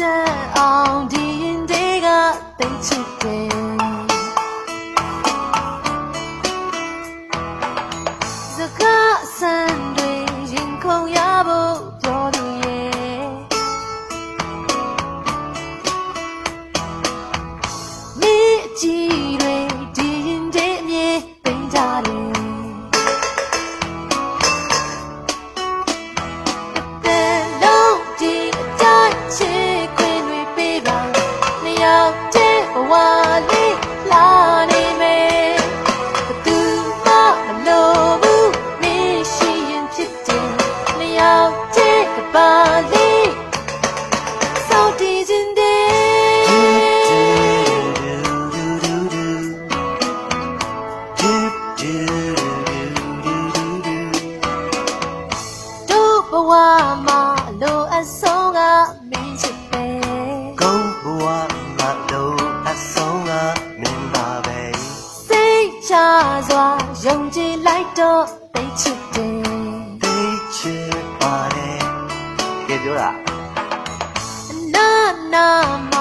တတ်အောင်ဒီရင်တွေကသိချစ်တယ်စကားအဆန်တွေရင်ခုန်ရဖို့ပြောသူရဲ့မိအကြည့်တွေ တို့ဘဝမှာအလိုအဆုံးကမင်းချစ်ပဲကုန်းဘဝငါတို့အဆုံးကမင်းပါပဲစိတ်ချစွာယုံကြည်လိုက်တော့သိချစ်တယ်သိချစ်ပါတယ်ကဲပြောတာအနာနာ